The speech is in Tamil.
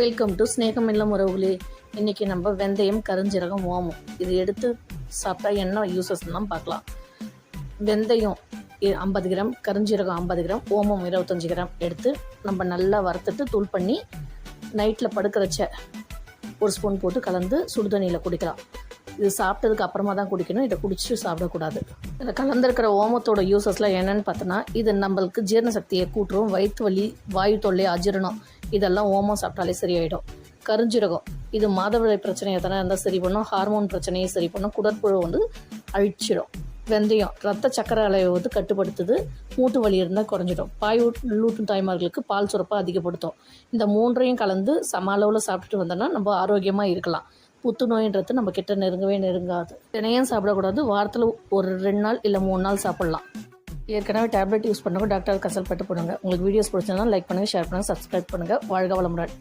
வெல்கம் டு ஸ்நேகம் இல்லம் உறவுகளே இன்றைக்கி நம்ம வெந்தயம் கருஞ்சீரகம் ஓமம். இது எடுத்து சாப்பிட்டா என்ன யூசஸ்லாம் பார்க்கலாம். வெந்தயம் ஐம்பது கிராம் கருஞ்சீரகம் ஐம்பது கிராம் ஓமம் இருபத்தஞ்சி கிராம் எடுத்து நம்ம நல்லா வறுத்துட்டு தூள் பண்ணி நைட்டில் படுக்கிறச்ச ஒரு ஸ்பூன் போட்டு கலந்து சுடுதண்ணியில் குடிக்கலாம். இது சாப்பிட்டதுக்கு அப்புறமா தான் குடிக்கணும். இதை குடிச்சு சாப்பிடக்கூடாது. இதில் கலந்துருக்கிற ஓமத்தோட யூசஸ்லாம் என்னென்னு பார்த்தோன்னா இது நம்மளுக்கு ஜீரண சக்தியை கூட்டுரும். வயிற்று வலி வாயு தொல்லை அஜீரணம் இதெல்லாம் ஓமம் சாப்பிட்டாலே சரியாயிடும். கருஞ்சீரகம் இது மாதவிடாய் பிரச்சனையை எதனா இருந்தால் சரி பண்ணும். ஹார்மோன் பிரச்சனையை சரி பண்ணும். குடற்புழு வந்து அழிச்சிடும். வெந்தயம் ரத்த சக்கரை அளவை வந்து கட்டுப்படுத்துது. மூட்டு வலி இருந்தால் குறைஞ்சிடும். பாய் லூட்டும் தாய்மார்களுக்கு பால் சுரப்பை அதிகப்படுத்தும். இந்த மூன்றையும் கலந்து சம அளவில் சாப்பிட்டுட்டு வந்தோம்னா நம்ம ஆரோக்கியமாக இருக்கலாம். புத்துநோயின்றது நம்ம கிட்ட நெருங்கவே நெருங்காது. தினையும் சாப்பிடக்கூடாது. வாரத்தில் ஒரு ரெண்டு நாள் இல்லை மூணு நாள் சாப்பிட்லாம். ஏற்கனவே டேப்லெட் யூஸ் பண்ணவங்க டாக்டர் கன்சல்ட் பண்ணிட்டு போடுங்க. உங்களுக்கு வீடியோஸ் பிடிச்சதுனா லைக் பண்ணுங்கள் ஷேர் பண்ணுங்கள் சப்ஸ்கிரைப் பண்ணுங்கள் வாழ்க வளமுடன்.